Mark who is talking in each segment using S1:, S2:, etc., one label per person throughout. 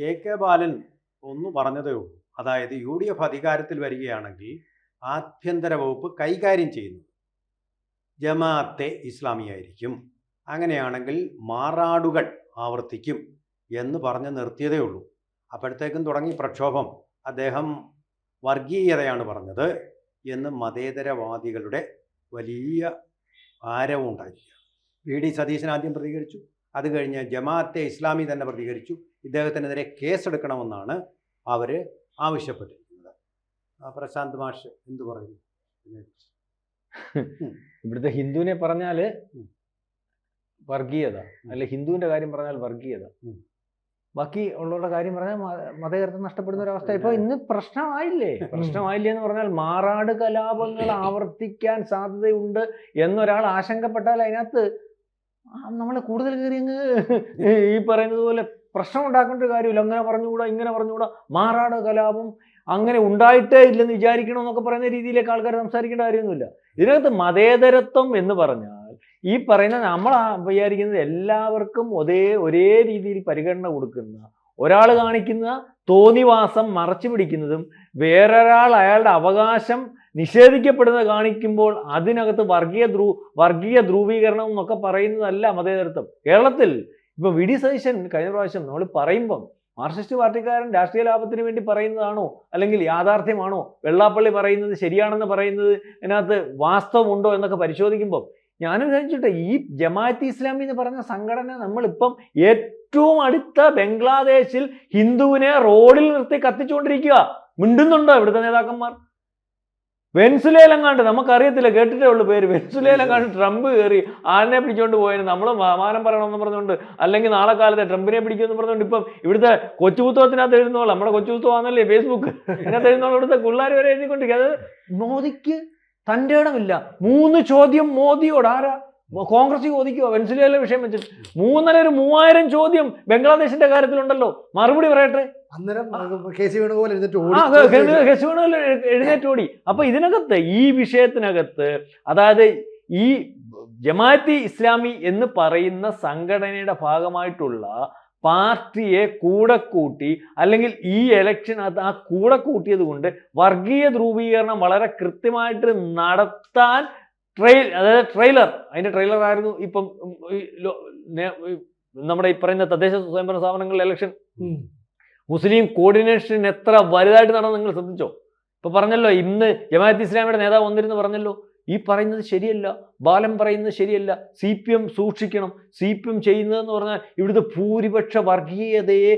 S1: A K ബാലൻ ഒന്ന് പറഞ്ഞതേ ഉള്ളൂ. അതായത് യു ഡി എഫ് അധികാരത്തിൽ വരികയാണെങ്കിൽ ആഭ്യന്തര വകുപ്പ് കൈകാര്യം ചെയ്യുന്നത് ജമാഅത്തെ ഇസ്ലാമിയായിരിക്കും. അങ്ങനെയാണെങ്കിൽ മാറാടുകൾ ആവർത്തിക്കും എന്ന് പറഞ്ഞ് നിർത്തിയതേ ഉള്ളൂ. അപ്പോഴത്തേക്കും തുടങ്ങി പ്രക്ഷോഭം. അദ്ദേഹം വർഗീയതയാണ് പറഞ്ഞത് എന്ന് മതേതരവാദികളുടെ വലിയ ആരവം ഉണ്ടായിരിക്കുക വി ഡി സതീശൻ ആദ്യം പ്രതികരിച്ചു. അത് കഴിഞ്ഞ് ജമാഅത്തെ ഇസ്ലാമി തന്നെ പ്രതികരിച്ചു. ഇദ്ദേഹത്തിനെതിരെ കേസെടുക്കണമെന്നാണ് അവർ ആവശ്യപ്പെട്ടിരിക്കുന്നത്. പ്രശാന്ത് മാഷ് എന്തു പറയുന്നു?
S2: ഇവിടുത്തെ ഹിന്ദുവിനെ പറഞ്ഞാൽ
S1: ഉം.
S2: വർഗീയത. അല്ലെ ഹിന്ദുവിന്റെ കാര്യം പറഞ്ഞാൽ വർഗീയത. ബാക്കി ഉള്ളവരുടെ കാര്യം പറഞ്ഞാൽ മത- മതേതരത്വം നഷ്ടപ്പെടുന്ന ഒരു അവസ്ഥ. ഇപ്പൊ ഇന്ന് പ്രശ്നമായില്ലേ? പ്രശ്നമായില്ലേ എന്ന് പറഞ്ഞാൽ മാറാട് കലാപങ്ങൾ ആവർത്തിക്കാൻ സാധ്യതയുണ്ട് എന്നൊരാൾ ആശങ്കപ്പെട്ടാൽ അതിനകത്ത് നമ്മൾ കൂടുതൽ കയറി അങ്ങ് ഈ പറയുന്നത് പോലെ പ്രശ്നം ഉണ്ടാക്കേണ്ട ഒരു കാര്യമില്ല. അങ്ങനെ പറഞ്ഞുകൂടാ ഇങ്ങനെ പറഞ്ഞുകൂടാ. മാറാട് കലാപം അങ്ങനെ ഉണ്ടായിട്ടേ ഇല്ലെന്ന് വിചാരിക്കണം എന്നൊക്കെ പറയുന്ന രീതിയിലേക്ക് ആൾക്കാർ സംസാരിക്കേണ്ട കാര്യമൊന്നുമില്ല. ഇതിനകത്ത് മതേതരത്വം എന്ന് പറഞ്ഞാൽ ഈ പറയുന്ന നമ്മൾ വിചാരിക്കുന്നത് എല്ലാവർക്കും ഒരേ ഒരേ രീതിയിൽ പരിഗണന കൊടുക്കുന്ന ഒരാൾ കാണിക്കുന്ന തോന്നിവാസം മറച്ചു പിടിക്കുന്നതും വേറൊരാൾ അയാളുടെ അവകാശം നിഷേധിക്കപ്പെടുന്നത് കാണിക്കുമ്പോൾ അതിനകത്ത് വർഗീയ ധ്രു വർഗീയ ധ്രുവീകരണം എന്നൊക്കെ പറയുന്നതല്ല മതേതരത്വം. കേരളത്തിൽ ഇപ്പൊ വി ഡി സതീശൻ കഴിഞ്ഞ പ്രാവശ്യം നമ്മൾ പറയുമ്പം മാർക്സിസ്റ്റ് പാർട്ടിക്കാരൻ രാഷ്ട്രീയ ലാഭത്തിന് വേണ്ടി പറയുന്നതാണോ? അല്ലെങ്കിൽ യാഥാർത്ഥ്യമാണോ? വെള്ളാപ്പള്ളി പറയുന്നത് ശരിയാണെന്ന് പറയുന്നത് അതിനകത്ത് വാസ്തവമുണ്ടോ എന്നൊക്കെ പരിശോധിക്കുമ്പോൾ ഞാനും വിചാരിച്ചിട്ട് ഈ ജമാഅത്ത് ഇസ്ലാമി എന്ന് പറഞ്ഞ സംഘടന നമ്മളിപ്പം ഏറ്റവും അടുത്ത ബംഗ്ലാദേശിൽ ഹിന്ദുവിനെ റോഡിൽ നിർത്തി കത്തിച്ചുകൊണ്ടിരിക്കുക. മിണ്ടുന്നുണ്ടോ ഇവിടുത്തെ നേതാക്കന്മാർ? വെൻസുലേലങ്ങാണ്ട് നമുക്കറിയത്തില്ല കേട്ടിട്ടേ ഉള്ളൂ പേര്. വെൻസുലേലങ്ങാണ്ട് ട്രംപ് കയറി ആളിനെ പിടിച്ചോണ്ട് പോയതിന് നമ്മൾ മാനം പറയണമെന്ന് പറഞ്ഞുകൊണ്ട് അല്ലെങ്കിൽ നാളെ കാലത്തെ ട്രംപിനെ പിടിക്കുമെന്ന് പറഞ്ഞുകൊണ്ട് ഇപ്പം ഇവിടുത്തെ കൊച്ചുപുസ്തകത്തിനകത്ത് എഴുതുന്നോളൂ നമ്മുടെ കൊച്ചുപുസ്തകമാണല്ലേ ഫേസ്ബുക്ക്? അതിനകത്ത് എഴുതുന്നോളൂ ഇവിടുത്തെ പിള്ളേർ വരെ എഴുതിക്കൊണ്ടിരിക്കുക അത് മോദിക്ക് തന്റെ ഇടമില്ല. മൂന്ന് ചോദ്യം മോദിയോട്. ആരാ? കോൺഗ്രസ് ചോദിക്കുക വെൻസുലേല വിഷയം വെച്ചിട്ട്. മൂന്നര ഒരു മൂവായിരം ചോദ്യം ബംഗ്ലാദേശിന്റെ കാര്യത്തിലുണ്ടല്ലോ. മറുപടി പറയട്ടെ.
S3: അന്നേരം കെ സി വേണുഗോപാൽ എഴുന്നിട്ട്
S2: ആ എഴുന്നേറ്റ് എഴുന്നേറ്റോടി അപ്പൊ ഇതിനകത്ത് ഈ വിഷയത്തിനകത്ത് അതായത് ഈ ജമാഅത്തി ഇസ്ലാമി എന്ന് പറയുന്ന സംഘടനയുടെ ഭാഗമായിട്ടുള്ള പാർട്ടിയെ കൂടെ കൂട്ടി അല്ലെങ്കിൽ ഈ ഇലക്ഷനകത്ത് ആ കൂടെ കൂട്ടിയത് കൊണ്ട് വർഗീയ ധ്രുവീകരണം വളരെ കൃത്യമായിട്ട് നടത്താൻ ട്രെയിൽ അതായത് ട്രെയിലർ അതിന്റെ ട്രെയിലർ ആയിരുന്നു ഇപ്പം നമ്മുടെ ഈ പറയുന്ന തദ്ദേശ സ്വയംഭരണ സ്ഥാപനങ്ങളിലെ ഇലക്ഷൻ മുസ്ലിം കോർഡിനേഷൻ എത്ര വലുതായിട്ട് നടന്നു നിങ്ങൾ ശ്രദ്ധിച്ചോ? ഇപ്പൊ പറഞ്ഞല്ലോ ഇന്ന് ജമാഅത്ത് ഇസ്ലാമിയുടെ നേതാവ് വന്നിരുന്നു പറഞ്ഞല്ലോ ഈ പറയുന്നത് ശരിയല്ല ബാലം പറയുന്നത് ശരിയല്ല സി പി എം സൂക്ഷിക്കണം സി പി എം ചെയ്യുന്നതെന്ന് പറഞ്ഞാൽ ഇവിടുത്തെ ഭൂരിപക്ഷ വർഗീയതയെ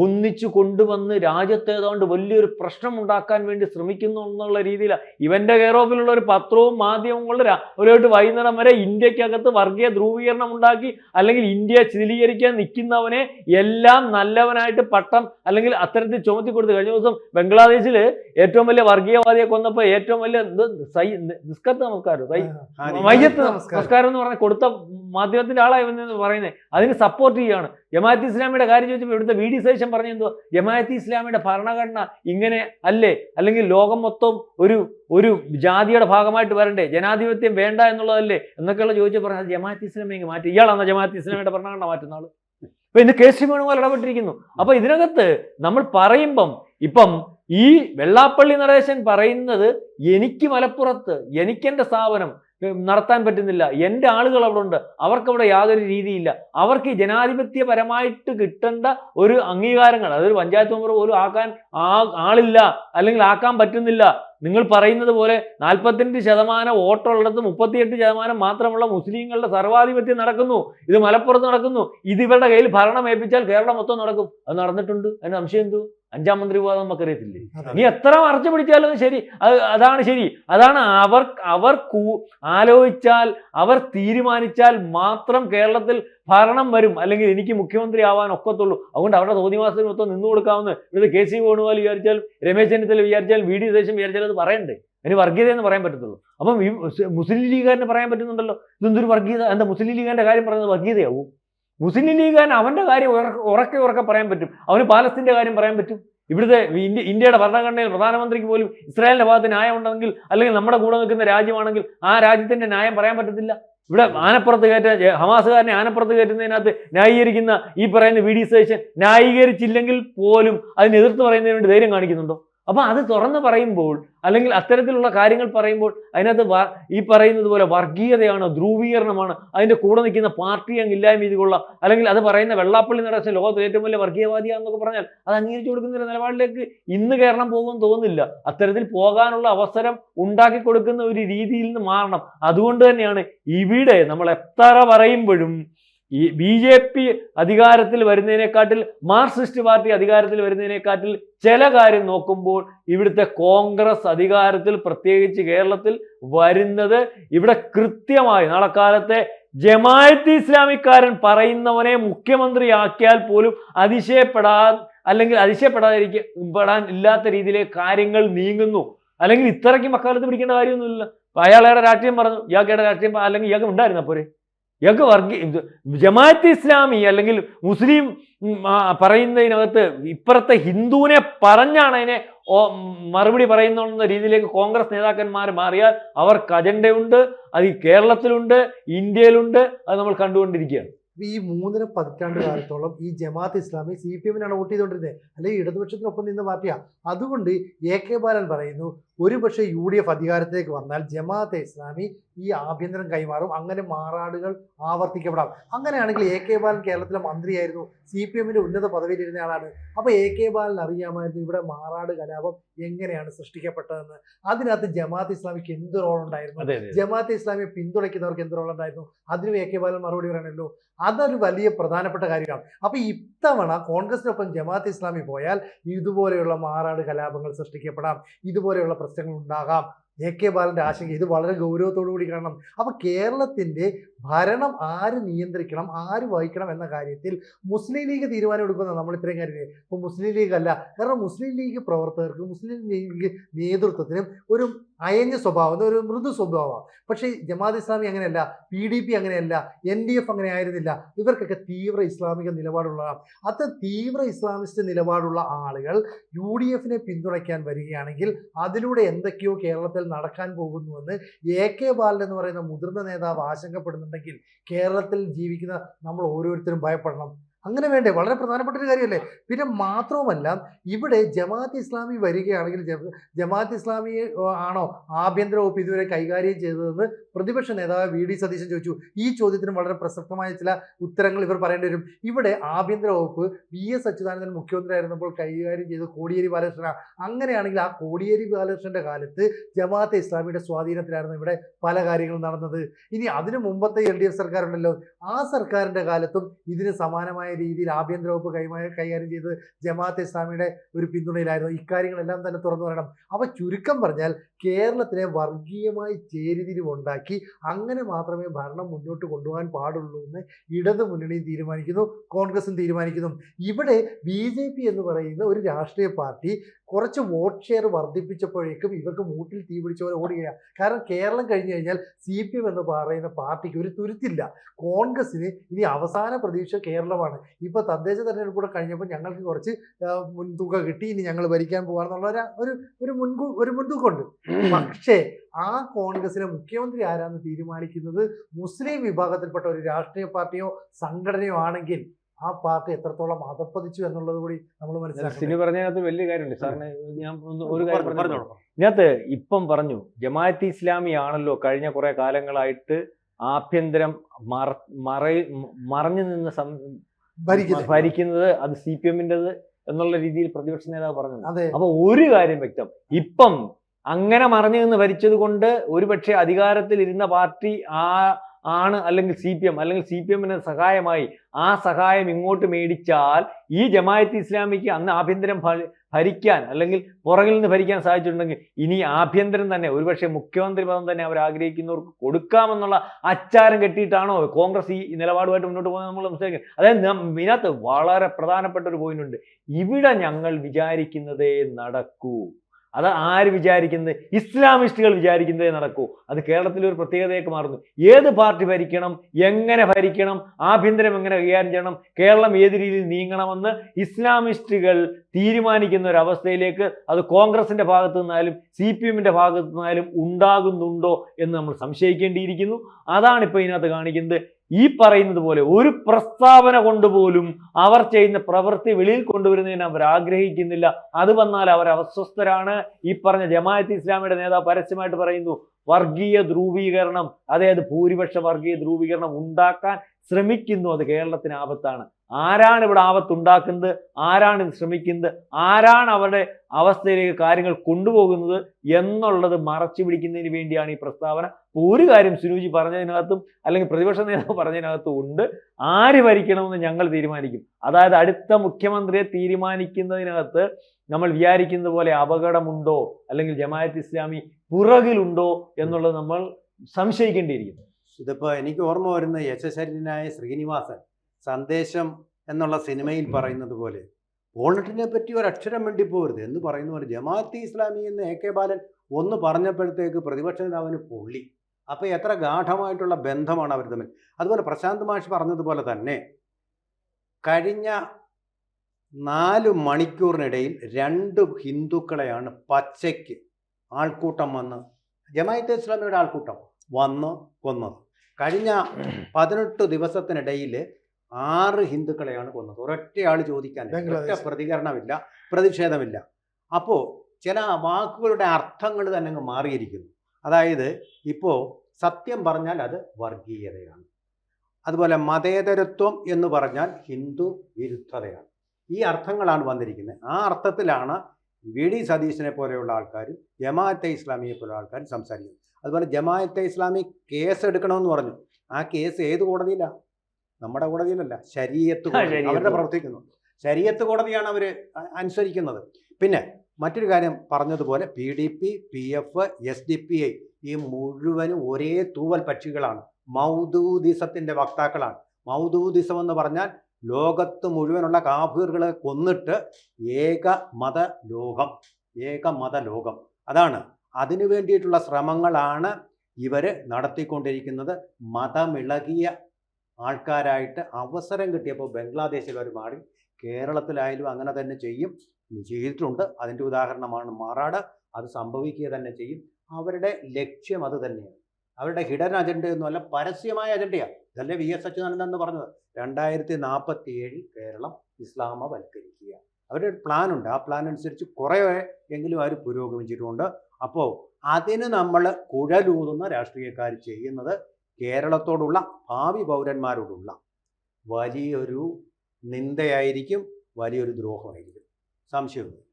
S2: ഒന്നിച്ചു കൊണ്ടുവന്ന് രാജ്യത്ത് ഏതാണ്ട് വലിയൊരു പ്രശ്നം ഉണ്ടാക്കാൻ വേണ്ടി ശ്രമിക്കുന്നു എന്നുള്ള രീതിയിലാണ് ഇവന്റെ കെയർ ഓഫിലുള്ള ഒരു പത്രവും മാധ്യമവും കൊണ്ട് രാ- ഒരുപായിട്ട് വൈകുന്നേരം വരെ ഇന്ത്യക്കകത്ത് വർഗീയ ധ്രുവീകരണം ഉണ്ടാക്കി അല്ലെങ്കിൽ ഇന്ത്യ ശിഥിലീകരിക്കാൻ നിൽക്കുന്നവനെ എല്ലാം നല്ലവനായിട്ട് പട്ടം അല്ലെങ്കിൽ അത്തരത്തിൽ ചുമത്തി കൊടുത്ത് കഴിഞ്ഞ ദിവസം ബംഗ്ലാദേശിൽ ഏറ്റവും വലിയ വർഗീയവാദിയെ കൊന്നപ്പോൾ ഏറ്റവും വലിയ നിസ്കത്ത് നമസ്കാരം മയ്യത്ത്
S3: നമസ്കാരം.
S2: എന്ന് പറഞ്ഞ കൊടുത്ത മാധ്യമത്തിന്റെ ആളായി പറയുന്നത് അതിന് സപ്പോർട്ട് ചെയ്യുകയാണ് ജമാഅത്ത് ഇസ്ലാമിയുടെ കാര്യം ചോദിച്ചപ്പോൾ ഇവിടുത്തെ വി ഡി സതീശൻ പറഞ്ഞു എന്തോ ജമാഅത്ത് ഇസ്ലാമിയുടെ ഭരണഘടന ഇങ്ങനെ അല്ലേ? അല്ലെങ്കിൽ ലോകം മൊത്തം ഒരു ഒരു ജാതിയുടെ ഭാഗമായിട്ട് വരണ്ടേ? ജനാധിപത്യം വേണ്ട എന്നുള്ളതല്ലേ? എന്നൊക്കെയുള്ള ചോദിച്ചു പറഞ്ഞാൽ ജമാഅത്ത് ജമാഅത്ത് ഇസ്ലാമിക്ക് മാറ്റി. ഇയാളാണ് ജമാഅത്ത് ഇസ്ലാമിയുടെ ഭരണഘടന മാറ്റുന്ന ആൾ? അപ്പൊ ഇന്ന് കെ സി വേണുഗോപാൽ ഇടപെട്ടിരിക്കുന്നു. അപ്പൊ ഇതിനകത്ത് നമ്മൾ പറയുമ്പം ഇപ്പം ഈ വെള്ളാപ്പള്ളി നടേശൻ പറയുന്നത് എനിക്ക് മലപ്പുറത്ത് എനിക്കെന്റെ സ്ഥാപനം നടത്താൻ പറ്റുന്നില്ല. എന്റെ ആളുകൾ അവിടെ ഉണ്ട് അവർക്കവിടെ യാതൊരു രീതിയില്ല. അവർക്ക് ജനാധിപത്യപരമായിട്ട് കിട്ടേണ്ട ഒരു അംഗീകാരങ്ങൾ അതൊരു പഞ്ചായത്ത് മെമ്പർ പോലും ആക്കാൻ ആളില്ല അല്ലെങ്കിൽ ആക്കാൻ പറ്റുന്നില്ല. നിങ്ങൾ പറയുന്നത് പോലെ നാൽപ്പത്തിരണ്ട് ശതമാനം വോട്ടുള്ളിടത്ത് മുപ്പത്തിയെട്ട് ശതമാനം മാത്രമുള്ള മുസ്ലിങ്ങളുടെ സർവാധിപത്യം നടക്കുന്നു. ഇത് മലപ്പുറത്ത് നടക്കുന്നു. ഇത് ഇവരുടെ കയ്യിൽ ഭരണം ഏൽപ്പിച്ചാൽ കേരളം മൊത്തം നടക്കും. അത് നടന്നിട്ടുണ്ട്. അതിന് സംശയം എന്തു അഞ്ചാം മന്ത്രി വിവാദം നമുക്കറിയത്തില്ലേ നീ എത്ര മറച്ചു പിടിച്ചാലും ശരി അതാണ് ശരി. അതാണ് അവർ അവർ ആലോചിച്ചാൽ അവർ തീരുമാനിച്ചാൽ മാത്രം കേരളത്തിൽ ഭരണം വരും. അല്ലെങ്കിൽ എനിക്ക് മുഖ്യമന്ത്രി ആവാൻ ഒക്കത്തുള്ളൂ. അതുകൊണ്ട് അവരുടെ തോന്നിവാസത്തിന് മൊത്തം നിന്നു കൊടുക്കാമെന്ന് ഇവിടുത്തെ കെ സി വേണുപാൽ വിചാരിച്ചാൽ രമേശ് ചെന്നിത്തല വിചാരിച്ചാൽ വി ഡി സുരേഷൻ വിചാരിച്ചാൽ അത് പറയണ്ടേ? അതിന് വർഗീയത എന്ന് പറയാൻ പറ്റത്തുള്ളൂ. അപ്പം ഈ മുസ്ലിം ലീഗുകാരന് പറയാൻ പറ്റുന്നുണ്ടല്ലോ? ഇതെന്തൊരു വർഗീയത എന്താ മുസ്ലിം ലീഗുകാരന്റെ കാര്യം പറയുന്നത് വർഗീയതയാവും? മുസ്ലിം ലീഗുകാരൻ അവന്റെ കാര്യം ഉറ- ഉറക്കെ ഉറക്കെ പറയാൻ പറ്റും. അവന് പാലസ്തീന്റെ കാര്യം പറയാൻ പറ്റും. ഇവിടുത്തെ ഇന്ത്യ ഇന്ത്യയുടെ ഭരണഘടനയിൽ പ്രധാനമന്ത്രിക്ക് പോലും ഇസ്രായേലിന്റെ ഭാഗത്ത് ന്യായം ഉണ്ടെങ്കിൽ അല്ലെങ്കിൽ നമ്മുടെ കൂടെ നിൽക്കുന്ന രാജ്യമാണെങ്കിൽ ആ രാജ്യത്തിന്റെ ന്യായം പറയാൻ പറ്റത്തില്ല. ഇവിടെ ആനപ്പുറത്ത് കയറ്റ ഹമാസുകാരനെ ആനപ്പുറത്ത് കയറ്റുന്നതിനകത്ത് ന്യായീകരിക്കുന്ന ഈ പറയുന്ന വി ഡി സതീശൻ ന്യായീകരിച്ചില്ലെങ്കിൽ പോലും അതിന് എതിർത്ത് പറയുന്നതിന് വേണ്ടി ധൈര്യം കാണിക്കുന്നുണ്ടോ? അപ്പൊ അത് തുറന്ന് പറയുമ്പോൾ അല്ലെങ്കിൽ അത്തരത്തിലുള്ള കാര്യങ്ങൾ പറയുമ്പോൾ അതിനകത്ത് ഈ പറയുന്നത് പോലെ വർഗീയതയാണ് ധ്രുവീകരണമാണ് അതിന്റെ കൂടെ നിൽക്കുന്ന പാർട്ടി അങ്ങ് ഇല്ലായ്മ ഇത് കൊള്ളാം അല്ലെങ്കിൽ അത് പറയുന്ന വെള്ളാപ്പള്ളി നടച്ച ലോകത്ത് ഏറ്റവും വലിയ വർഗീയവാദിയാണെന്നൊക്കെ പറഞ്ഞാൽ അത് അംഗീകരിച്ചു കൊടുക്കുന്ന ഒരു നിലപാടിലേക്ക് ഇന്ന് കേരളം പോകുമെന്ന് തോന്നുന്നില്ല. അത്തരത്തിൽ പോകാനുള്ള അവസരം ഉണ്ടാക്കി കൊടുക്കുന്ന ഒരു രീതിയിൽ നിന്ന് മാറണം. അതുകൊണ്ട് തന്നെയാണ് ഇവിടെ നമ്മൾ എത്ര പറയുമ്പോഴും ഈ ബി ജെ പി അധികാരത്തിൽ വരുന്നതിനെക്കാട്ടിൽ മാർക്സിസ്റ്റ് പാർട്ടി അധികാരത്തിൽ വരുന്നതിനെക്കാട്ടിൽ ചില കാര്യം നോക്കുമ്പോൾ ഇവിടുത്തെ കോൺഗ്രസ് അധികാരത്തിൽ പ്രത്യേകിച്ച് കേരളത്തിൽ വരുന്നത് ഇവിടെ കൃത്യമായി നാളെ കാലത്തെ ജമായത്ത് ഇസ്ലാമിക്കാരൻ പറയുന്നവനെ മുഖ്യമന്ത്രിയാക്കിയാൽ പോലും അതിശയപ്പെടാൻ അല്ലെങ്കിൽ അതിശയപ്പെടാതിരിക്കും പെടാൻ ഇല്ലാത്ത രീതിയിലെ കാര്യങ്ങൾ നീങ്ങുന്നു. അല്ലെങ്കിൽ ഇത്രയ്ക്ക് മക്കാലത്ത് പിടിക്കേണ്ട കാര്യമൊന്നുമില്ല. അയാളുടെ രാഷ്ട്രീയം പറഞ്ഞു. ഇയാൾക്കേടെ രാഷ്ട്രീയം അല്ലെങ്കിൽ ഇയാൾക്ക് ഉണ്ടായിരുന്ന പോരെ? ഇയാൾക്ക് വർഗീ ജമാഅത്ത് ഇസ്ലാമി അല്ലെങ്കിൽ മുസ്ലിം പറയുന്നതിനകത്ത് ഇപ്പുറത്തെ ഹിന്ദുവിനെ പറഞ്ഞാണ് അതിനെ മറുപടി പറയുന്ന രീതിയിലേക്ക് കോൺഗ്രസ് നേതാക്കന്മാർ മാറിയാൽ അവർക്ക് അജണ്ടയുണ്ട് അത് ഈ കേരളത്തിലുണ്ട് ഇന്ത്യയിലുണ്ട് അത് നമ്മൾ കണ്ടുകൊണ്ടിരിക്കുകയാണ്.
S3: ഈ മൂന്നര പതിറ്റാണ്ട് കാലത്തോളം ഈ ജമാഅത്ത് ഇസ്ലാമി സി പി എമ്മിനാണ് വോട്ട് ചെയ്തുകൊണ്ടിരുന്നത്. അല്ലെങ്കിൽ ഇടതുപക്ഷത്തിനൊപ്പം നിന്ന പാർട്ടിയാണ് അതുകൊണ്ട് എ കെ ബാലൻ പറയുന്നു ഒരുപക്ഷെ യു ഡി എഫ് അധികാരത്തിലേക്ക് വന്നാൽ ജമാഅത്തെ ഇസ്ലാമി ഈ ആഭ്യന്തരം കൈമാറും. അങ്ങനെ മാറാടുകൾ ആവർത്തിക്കപ്പെടാം. അങ്ങനെയാണെങ്കിൽ എ കെ ബാലൻ കേരളത്തിലെ മന്ത്രിയായിരുന്നു. സി പി എമ്മിന്റെ ഉന്നത പദവിയിലിരുന്ന ആളാണ്. അപ്പോൾ എ കെ ബാലൻ അറിയാമായിരുന്നു ഇവിടെ മാറാട് കലാപം എങ്ങനെയാണ് സൃഷ്ടിക്കപ്പെട്ടതെന്ന്. അതിനകത്ത് ജമാഅത്ത് ഇസ്ലാമിക്ക് എന്ത് റോൾ ഉണ്ടായിരുന്നു?
S2: അതെ അതെ.
S3: ജമാഅത്തെ ഇസ്ലാമിയെ പിന്തുണയ്ക്കുന്നവർക്ക് എന്ത് റോൾ ഉണ്ടായിരുന്നു? അതിനും എ കെ ബാലൻ മറുപടി പറയണല്ലോ. അതൊരു വലിയ പ്രധാനപ്പെട്ട കാര്യമാണ്. അപ്പൊ ഇത്തവണ കോൺഗ്രസിനൊപ്പം ജമാഅത്ത് ഇസ്ലാമി പോയാൽ ഇതുപോലെയുള്ള മാറാട് കലാപങ്ങൾ സൃഷ്ടിക്കപ്പെടാം. ഇതുപോലെയുള്ള പ്രശ്നങ്ങൾ ഉണ്ടാകാം എ കെ ബാലന്റെ ആശങ്ക ഇത് വളരെ ഗൗരവത്തോടു കൂടി കാണണം. അപ്പോൾ കേരളത്തിന്റെ ഭരണം ആര് നിയന്ത്രിക്കണം ആര് വഹിക്കണം എന്ന കാര്യത്തിൽ മുസ്ലിം ലീഗ് തീരുമാനം എടുക്കുന്ന നമ്മൾ ഇത്രയും കാര്യം ഇപ്പോൾ മുസ്ലിം ലീഗ് അല്ല. കാരണം മുസ്ലിം ലീഗ് പ്രവർത്തകർക്ക് മുസ്ലിം ലീഗ് നേതൃത്വത്തിനും ഒരു അയഞ്ഞ സ്വഭാവം ഒരു മൃദു സ്വഭാവമാണ്. പക്ഷേ ജമാഅത്ത് ഇസ്ലാമി അങ്ങനെയല്ല പി ഡി പി അങ്ങനെയല്ല എൻ ഡി എഫ് അങ്ങനെ ആയിരുന്നില്ല. ഇവർക്കൊക്കെ തീവ്ര ഇസ്ലാമിക നിലപാടുള്ളതാണ് അത്ര തീവ്ര ഇസ്ലാമിസ്റ്റ് നിലപാടുള്ള ആളുകൾ യു ഡി എഫിനെ പിന്തുണയ്ക്കാൻ വരികയാണെങ്കിൽ അതിലൂടെ എന്തൊക്കെയോ കേരളത്തിൽ നടക്കാൻ പോകുന്നുവെന്ന് എ കെ ബാലൻ എന്ന് പറയുന്ന മുതിർന്ന നേതാവ് ആശങ്കപ്പെടുന്നുണ്ടെങ്കിൽ കേരളത്തിൽ ജീവിക്കുന്ന നമ്മൾ ഓരോരുത്തരും ഭയപ്പെടണം. അങ്ങനെ വേണ്ടേ? വളരെ പ്രധാനപ്പെട്ട ഒരു കാര്യമല്ലേ? പിന്നെ മാത്രവുമല്ല ഇവിടെ ജമാഅത്ത് ഇസ്ലാമി വരികയാണെങ്കിൽ ജമാഅത്ത് ഇസ്ലാമി ആണോ ആഭ്യന്തര വകുപ്പ് ഇതുവരെ കൈകാര്യം ചെയ്തതെന്ന് പ്രതിപക്ഷ നേതാവ് വി. ഡി. സതീശൻ ചോദിച്ചു. ഈ ചോദ്യത്തിന് വളരെ പ്രസക്തമായ ചില ഉത്തരങ്ങൾ ഇവർ പറയേണ്ടി വരും. ഇവിടെ ആഭ്യന്തര വകുപ്പ് വി. എസ്. അച്യുതാനന്ദൻ മുഖ്യമന്ത്രി ആയിരുന്നപ്പോൾ കൈകാര്യം ചെയ്ത് കോടിയേരി ബാലകൃഷ്ണ അങ്ങനെയാണെങ്കിൽ ആ കോടിയേരി ബാലകൃഷ്ണന്റെ കാലത്ത് ജമാഅത്തെ ഇസ്ലാമിയുടെ സ്വാധീനത്തിലായിരുന്നു ഇവിടെ പല കാര്യങ്ങളും നടന്നത്. ഇനി അതിനു മുമ്പത്തെ എൽ ഡി എഫ് സർക്കാരുണ്ടല്ലോ. ആ സർക്കാരിന്റെ കാലത്തും ഇതിന് സമാനമായ രീതിയിൽ ആഭ്യന്തര വകുപ്പ് കൈമാ കൈകാര്യം ചെയ്തത് ജമാഅത്തെ ഇസ്ലാമിയുടെ ഒരു പിന്തുണയിലായിരുന്നു. ഇക്കാര്യങ്ങളെല്ലാം തന്നെ തുറന്നു പറയണം. അപ്പൊ ചുരുക്കം പറഞ്ഞാൽ കേരളത്തിനെ വർഗീയമായി ചേരിതിരിവുണ്ടാക്കി അങ്ങനെ മാത്രമേ ഭരണം മുന്നോട്ട് കൊണ്ടുപോകാൻ പാടുള്ളൂ എന്ന് ഇടതു മുന്നണിയും തീരുമാനിക്കുന്നു കോൺഗ്രസും തീരുമാനിക്കുന്നു. ഇവിടെ ബി ജെ പി എന്ന് പറയുന്ന ഒരു രാഷ്ട്രീയ പാർട്ടി കുറച്ച് വോട്ട് ഷെയർ വർദ്ധിപ്പിച്ചപ്പോഴേക്കും ഇവർക്ക് മൂട്ടിൽ തീ പിടിച്ച പോലെ ഓടുകയാണ് കാരണം കേരളം കഴിഞ്ഞു കഴിഞ്ഞാൽ സി പി എം എന്ന് പറയുന്ന പാർട്ടിക്ക് ഒരു തുരുത്തില്ല. കോൺഗ്രസിന് ഇനി അവസാന പ്രതീക്ഷ കേരളമാണ്. ഇപ്പൊ തദ്ദേശ തെരഞ്ഞെടുപ്പ് കൂടെ കഴിഞ്ഞപ്പോൾ ഞങ്ങൾക്ക് കുറച്ച് മുൻതൂക്ക കിട്ടി. ഇനി ഞങ്ങൾ ഭരിക്കാൻ പോകാന്നുള്ള ഒരു ഒരു ഒരു മുൻകൂ ഒരു മുൻതൂക്കമുണ്ട്. പക്ഷേ ആ കോൺഗ്രസിലെ മുഖ്യമന്ത്രി ആരാന്ന് തീരുമാനിക്കുന്നത് മുസ്ലിം വിഭാഗത്തിൽപ്പെട്ട ഒരു രാഷ്ട്രീയ പാർട്ടിയോ സംഘടനയോ ആണെങ്കിൽ ആ പാർട്ടി എത്രത്തോളം അതപ്പതിച്ചു എന്നുള്ളത് കൂടി നമ്മൾ
S2: സിനി
S3: മനസ്സിലാക്കണം
S2: പറഞ്ഞതിനകത്ത് വലിയ കാര്യമുണ്ട്. സാറിന് ഞാൻ ഒരു കാര്യം
S1: പറഞ്ഞു പറഞ്ഞോളൂ.
S2: ഇതിനകത്ത് ഇപ്പം പറഞ്ഞു ജമാഅത്ത് ഇസ്ലാമി ആണല്ലോ കഴിഞ്ഞ കുറെ കാലങ്ങളായിട്ട് ആഭ്യന്തരം മറ മറ മറഞ്ഞു നിന്ന് സം-
S3: ഭരിക്കുന്നത്.
S2: അത് സി പി എമ്മിന്റെത് എന്നുള്ള രീതിയിൽ പ്രതിപക്ഷ നേതാവ് പറഞ്ഞു അപ്പൊ ഒരു കാര്യം വ്യക്തം. ഇപ്പം അങ്ങനെ മറഞ്ഞു നിന്ന് ഭരിച്ചത് കൊണ്ട് ഒരുപക്ഷെ അധികാരത്തിൽ ഇരുന്ന പാർട്ടി ആ ആണ് അല്ലെങ്കിൽ സി പി എം അല്ലെങ്കിൽ സി പി എമ്മിന് സഹായമായി ആ സഹായം ഇങ്ങോട്ട് മേടിച്ചാൽ ഈ ജമായത്ത് ഇസ്ലാമിക്ക് അന്ന് ആഭ്യന്തരം ഭരിക്കാൻ അല്ലെങ്കിൽ പുറകിൽ നിന്ന് ഭരിക്കാൻ സാധിച്ചിട്ടുണ്ടെങ്കിൽ ഇനി ആഭ്യന്തരം തന്നെ ഒരുപക്ഷെ മുഖ്യമന്ത്രി പദം തന്നെ അവർ ആഗ്രഹിക്കുന്നവർക്ക് കൊടുക്കാമെന്നുള്ള അച്ചാരം കെട്ടിയിട്ടാണോ കോൺഗ്രസ് ഈ നിലപാടുമായിട്ട് മുന്നോട്ട് പോകുന്നത് നമ്മൾ സംസാരിക്കുന്നത്? അതായത് ഇതിനകത്ത് വളരെ പ്രധാനപ്പെട്ട ഒരു പോയിന്റ് ഉണ്ട്. ഇവിടെ ഞങ്ങൾ വിചാരിക്കുന്നതേ നടക്കൂ. അത് ആര് വിചാരിക്കുന്നത്? ഇസ്ലാമിസ്റ്റുകൾ വിചാരിക്കുന്നതേ നടക്കൂ. അത് കേരളത്തിലെ ഒരു പ്രത്യേകതയൊക്കെ മാറുന്നു. ഏത് പാർട്ടി ഭരിക്കണം? എങ്ങനെ ഭരിക്കണം? ആഭ്യന്തരം എങ്ങനെ കൈകാര്യം ചെയ്യണം? കേരളം ഏത് രീതിയിൽ നീങ്ങണമെന്ന് ഇസ്ലാമിസ്റ്റുകൾ തീരുമാനിക്കുന്ന ഒരു അവസ്ഥയിലേക്ക് അത് കോൺഗ്രസിന്റെ ഭാഗത്തു നിന്നാലും സി പി എമ്മിന്റെ ഭാഗത്തു നിന്നാലും ഉണ്ടാകുന്നുണ്ടോ എന്ന് നമ്മൾ സംശയിക്കേണ്ടിയിരിക്കുന്നു. അതാണ് ഇപ്പോൾ ഇതിനകത്ത് കാണിക്കുന്നത്. ഈ പറയുന്നത് പോലെ ഒരു പ്രസ്താവന കൊണ്ടുപോലും അവർ ചെയ്യുന്ന പ്രവൃത്തി വെളിയിൽ കൊണ്ടുവരുന്നതിന് അവർ ആഗ്രഹിക്കുന്നില്ല അത് വന്നാൽ അവർ അസ്വസ്ഥരാണ്. ഈ പറഞ്ഞ ജമാഅത്ത് ഇസ്ലാമിയുടെ നേതാവ് പരസ്യമായിട്ട് പറയുന്നു വർഗീയ ധ്രുവീകരണം അതായത് ഭൂരിപക്ഷ വർഗീയ ധ്രുവീകരണം ഉണ്ടാക്കാൻ ശ്രമിക്കുന്നു അത് കേരളത്തിന് ആപത്താണ്. ആരാണ് ഇവിടെ ആപത്തുണ്ടാക്കുന്നത്? ആരാണ് ഇത് ശ്രമിക്കുന്നത്? ആരാണ് അവരുടെ അവസ്ഥയിലേക്ക് കാര്യങ്ങൾ കൊണ്ടുപോകുന്നത്? എന്നുള്ളത് മറച്ചു പിടിക്കുന്നതിന് വേണ്ടിയാണ് ഈ പ്രസ്താവന. ഒരു കാര്യം സുനുജി പറഞ്ഞതിനകത്തും അല്ലെങ്കിൽ പ്രതിപക്ഷ നേതാവ് പറഞ്ഞതിനകത്തും ഉണ്ട്. ആര് ഭരിക്കണമെന്ന് ഞങ്ങൾ തീരുമാനിക്കും. അതായത് അടുത്ത മുഖ്യമന്ത്രിയെ തീരുമാനിക്കുന്നതിനകത്ത് നമ്മൾ വിചാരിക്കുന്ന പോലെ അപകടമുണ്ടോ അല്ലെങ്കിൽ ജമാഅത്ത് ഇസ്ലാമി പുറകിലുണ്ടോ എന്നുള്ളത് നമ്മൾ സംശയിക്കേണ്ടിയിരിക്കുന്നു.
S1: ഇതിപ്പോൾ എനിക്ക് ഓർമ്മ വരുന്ന യശശരീരനായ ശ്രീനിവാസൻ സന്ദേശം എന്നുള്ള സിനിമയിൽ പറയുന്നത് പോലെ പോളിറ്റിനെ പറ്റി ഒരു അക്ഷരം വേണ്ടി പോകരുത് എന്ന് പറയുന്ന പോലെ ജമാഅത്ത് ഇസ്ലാമി എന്ന് എ കെ ബാലൻ ഒന്ന് പറഞ്ഞപ്പോഴത്തേക്ക് പ്രതിപക്ഷ നേതാവിന് പൊള്ളി. അപ്പോൾ എത്ര ഗാഠമായിട്ടുള്ള ബന്ധമാണ് അവർ തമ്മിൽ. അതുപോലെ പ്രശാന്ത് മാഷ് പറഞ്ഞതുപോലെ തന്നെ കഴിഞ്ഞ നാല് മണിക്കൂറിനിടയിൽ രണ്ട് ഹിന്ദുക്കളെയാണ് പച്ചയ്ക്ക് ആൾക്കൂട്ടം വന്ന് ജമാഅത്തെ ഇസ്ലാമിയുടെ ആൾക്കൂട്ടം വന്ന് കൊന്നത്. കഴിഞ്ഞ പതിനെട്ട് ദിവസത്തിനിടയിൽ ആറ് ഹിന്ദുക്കളെയാണ് കൊന്നത്. ഒരൊറ്റയാൾ ചോദിക്കാൻ ഒറ്റ പ്രതികരണമില്ല പ്രതിഷേധമില്ല. അപ്പോൾ ചില വാക്കുകളുടെ അർത്ഥങ്ങൾ തന്നെ അങ്ങ് മാറിയിരിക്കുന്നു. അതായത് ഇപ്പോൾ സത്യം പറഞ്ഞാൽ അത് വർഗീയതയാണ്. അതുപോലെ മതേതരത്വം എന്ന് പറഞ്ഞാൽ ഹിന്ദു വിരുദ്ധതയാണ്. ഈ അർത്ഥങ്ങളാണ് വന്നിരിക്കുന്നത്. ആ അർത്ഥത്തിലാണ് വി ഡി സതീശനെ പോലെയുള്ള ആൾക്കാരും ജമാഅത്തെ ഇസ്ലാമിയെ പോലെയുള്ള ആൾക്കാരും സംസാരിക്കുന്നത്. അതുപോലെ ജമാഅത്തെ ഇസ്ലാമി കേസ് എടുക്കണമെന്ന് പറഞ്ഞു. ആ കേസ് ഏത് കോടതിയിലാണ് നമ്മുടെ കോടതിയിലല്ല ശരീരത്ത് അവരുടെ പ്രവർത്തിക്കുന്നു. ശരീരത്ത് കോടതിയാണ് അവർ അനുസരിക്കുന്നത്. പിന്നെ മറ്റൊരു കാര്യം പറഞ്ഞതുപോലെ P D P P F S D P I ഈ മുഴുവനും ഒരേ തൂവൽ പക്ഷികളാണ്. മൗദൂദിസത്തിന്റെ വക്താക്കളാണ്. മൗദൂദിസം എന്ന് പറഞ്ഞാൽ ലോകത്ത് മുഴുവനുള്ള കാഫീറുകളെ കൊന്നിട്ട് ഏക മത ലോകം ഏക മത ലോകം അതാണ്. അതിനു വേണ്ടിയിട്ടുള്ള ശ്രമങ്ങളാണ് ഇവർ നടത്തിക്കൊണ്ടിരിക്കുന്നത്. മതമിളകിയ ആൾക്കാരായിട്ട് അവസരം കിട്ടിയപ്പോൾ ബംഗ്ലാദേശിൽ അവർ മാറി. കേരളത്തിലായാലും അങ്ങനെ തന്നെ ചെയ്യും. ചെയ്തിട്ടുണ്ട്. അതിന്റെ ഉദാഹരണമാണ് മാറാട്. അത് സംഭവിക്കുക തന്നെ ചെയ്യും. അവരുടെ ലക്ഷ്യം അത് തന്നെയാണ്. അവരുടെ ഹിഡൻ അജണ്ട എന്നല്ല പരസ്യമായ അജണ്ടയാണ് ഇതല്ലേ വി എസ് അച്യുതാനന്ദൻ എന്ന് പറഞ്ഞത്. രണ്ടായിരത്തി നാൽപ്പത്തി ഏഴിൽ കേരളം ഇസ്ലാമവൽക്കരിക്കുക. അവരുടെ ഉണ്ട്. ആ പ്ലാൻ അനുസരിച്ച് കുറേ എങ്കിലും അവർ പുരോഗമിച്ചിട്ടുണ്ട്. അപ്പോൾ അതിന് നമ്മൾ കുഴലൂതുന്ന രാഷ്ട്രീയക്കാർ ചെയ്യുന്നത് കേരളത്തോടുള്ള ഭാവി പൗരന്മാരോടുള്ള വലിയൊരു നിന്ദയായിരിക്കും വലിയൊരു ദ്രോഹമായിരിക്കും. 三千。